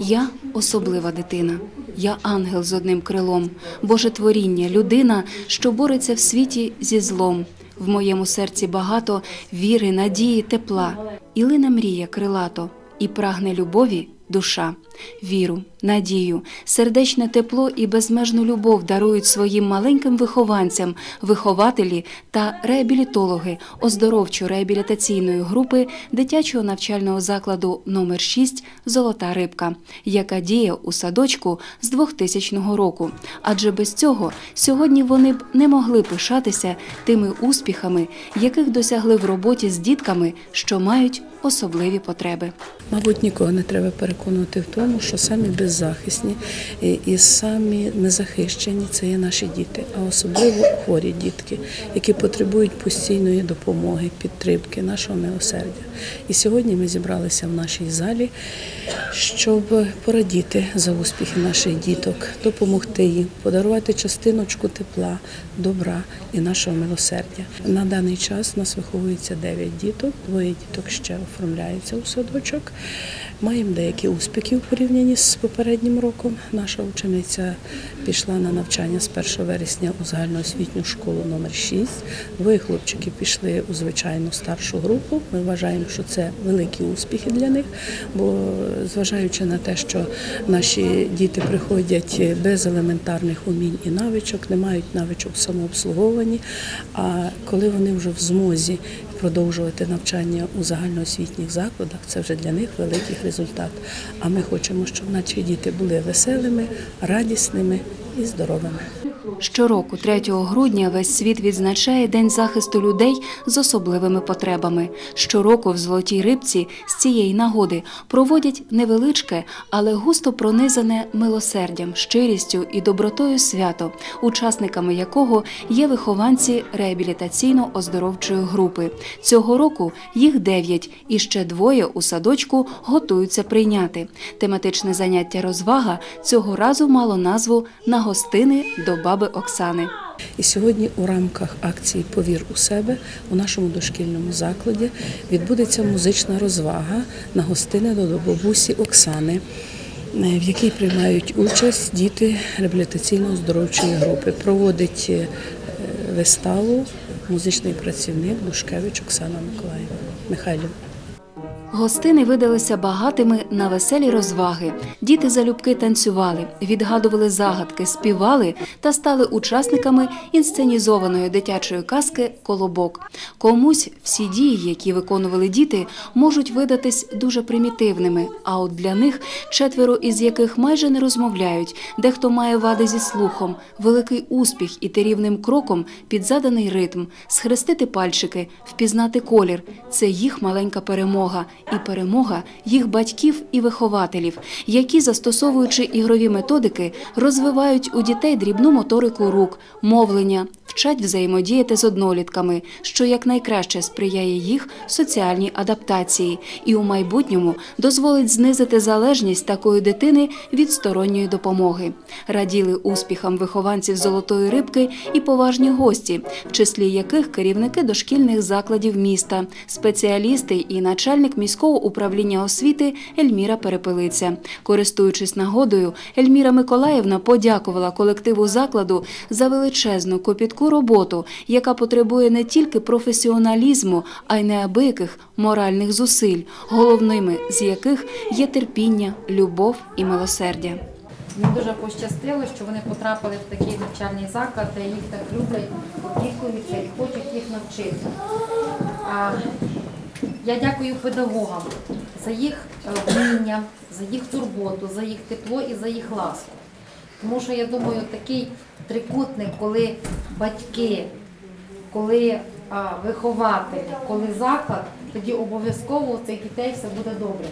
Я особлива дитина. Я ангел з одним крилом, Боже творіння, людина, що бореться в світі зі злом. В моєму серці багато віри, надії, тепла, і лина мрія крилато, і прагне любові душа. Віру, надію, сердечне тепло і безмежну любов дарують своїм маленьким вихованцям, вихователі та реабілітологи оздоровчо-реабілітаційної групи дитячого навчального закладу номер 6 Золота рибка, яка діє у садочку з 2000 року. Адже без цього сьогодні вони б не могли пишатися тими успіхами, яких досягли в роботі з дітками, що мають особливі потреби. Мабуть, нікого не треба переконувати в тому, що самі беззахисні і- і самі незахищені це є наші діти, а особливо хворі дітки, які потребують постійної допомоги, підтримки, нашого милосердя. І сьогодні ми зібралися в нашій залі, щоб порадіти за успіхи наших діток, допомогти їм, подарувати частиночку тепла, добра і нашого милосердя. На даний час у нас виховується 9 діток, двоє діток ще оформляються у садочок. Маємо деякі успіхи в порівнянні з попереднім роком. Наша учениця пішла на навчання з 1 вересня у загальноосвітню школу номер 6. Двоє хлопчиків пішли у звичайну старшу групу. Ми вважаємо, що це великі успіхи для них, бо зважаючи на те, що наші діти приходять без елементарних умінь і навичок, не мають навичок в. А коли вони вже в змозі продовжувати навчання у загальноосвітніх закладах, це вже для них великий результат. А ми хочемо, щоб наші діти були веселими, радісними і здоровими. Щороку, 3 грудня, весь світ відзначає День захисту людей з особливими потребами. Щороку в Золотій рибці з цієї нагоди проводять невеличке, але густо пронизане милосердям, щирістю і добротою свято, учасниками якого є вихованці реабілітаційно-оздоровчої групи. Цього року їх дев'ять, і ще двоє у садочку готуються прийняти. Тематичне заняття розвага цього разу мало назву на гостини до баби Оксани. І сьогодні у рамках акції Повір у себе у нашому дошкільному закладі відбудеться музична розвага на гостини до бабусі Оксани, е, в якій приймають участь діти реабілітаційно-оздоровчої групи. Проводить е, виставу музичний працівник Душкевич Оксана Миколаївна Михайлівна. Гостини видалися багатими на веселі розваги. Діти залюбки танцювали, відгадували загадки, співали та стали учасниками інсценізованої дитячої казки Колобок. Комусь всі дії, які виконували діти, можуть видатись дуже примітивними. А от для них четверо із яких майже не розмовляють, дехто має вади зі слухом, великий успіх іти рівним кроком під заданий ритм, схрестити пальчики, впізнати колір це їх маленька перемога і перемога їх батьків і вихователів, які, застосовуючи ігрові методики, розвивають у дітей дрібну моторику рук, мовлення, вчать взаємодіяти з однолітками, що якнайкраще сприяє їх соціальній адаптації і у майбутньому дозволить знизити залежність такої дитини від сторонньої допомоги. Раділи успіхам вихованців золотої рибки і поважні гості, в числі яких керівники дошкільних закладів міста, спеціалісти і начальник міського управління освіти Ельміра Перепелиця. Користуючись нагодою, Ельміра Миколаївна подякувала колективу закладу за величезну копітку роботу, яка потребує не тільки професіоналізму, а й неабияких моральних зусиль, головними з яких є терпіння, любов і милосердя. Мені дуже пощастило, що вони потрапили в такий навчальний заклад, де їх так люблять, опікуються і хочуть їх навчити. Я дякую педагогам за їх е, вміння, за їх турботу, за їх тепло і за їх ласку. Тому що я думаю, такий трикутник, коли батьки, коли а, вихователі, коли заклад, тоді обов'язково у цих дітей все буде добре.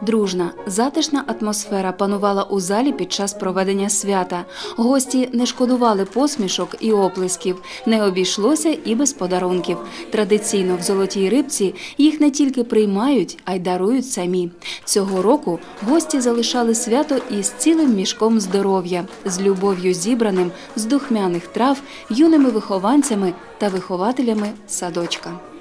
Дружна, затишна атмосфера панувала у залі під час проведення свята. Гості не шкодували посмішок і оплесків, не обійшлося і без подарунків. Традиційно в золотій рибці їх не тільки приймають, а й дарують самі. Цього року гості залишали свято із цілим мішком здоров'я, з любов'ю зібраним з духмяних трав, юними вихованцями та вихователями садочка.